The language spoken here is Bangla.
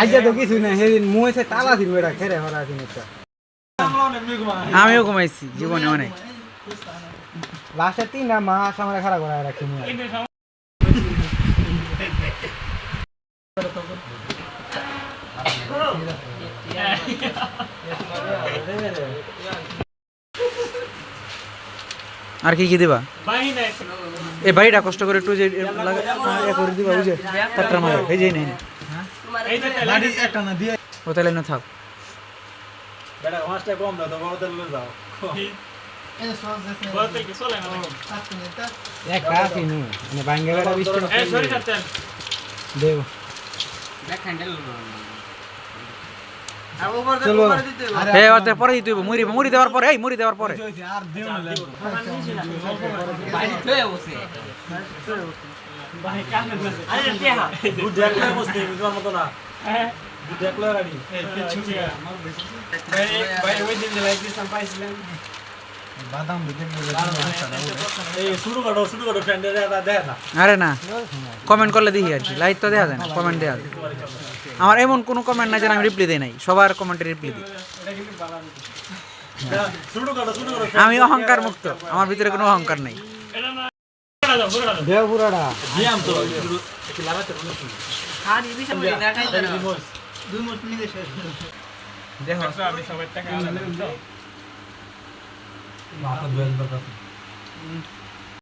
আজকে তো কিছু না সেদিন মুয়েছে তালা দিন বেটা খেরে হরা দিন একটা। আমিও ঘুমাইছি জীবনে অনেক। লাস্টে তিনটা মাস আমরা খারাপ করে রাখছি মুয়ে আর কি কি দিবা? এই বাড়িটা কষ্ট করে একটু যে লাগা- করে দিবা বুঝে তারটা মারা এই যে নেই একটা না দিয়ে ও তাহলে না থাক। বেটা চলো হে ওতে পরে দিতে হইব মুড়ি মুড়ি দেওয়ার পরে এই মুড়ি দেওয়ার পরে। আর দিও না গুড দেখলে বসতে তোমার মতো না গুড দেখলে রানি বাদাম এই শুরু করো শুরু করো ফ্রেন্ডের এটা দেখ না আরে না কমেন্ট করলে দেখি আর কি লাইক তো দেওয়া যায় না কমেন্ট দেওয়া যায়। আমার এমন কোনো কমেন্ট নাই যেন আমি রিপ্লাই দেই নাই সবার কমেন্টে রিপ্লাই দিই। আমি অহংকার মুক্ত আমার ভিতরে কোনো অহংকার নাই। দেব পুরাটা দিয়াম তো লাগাতে দেখো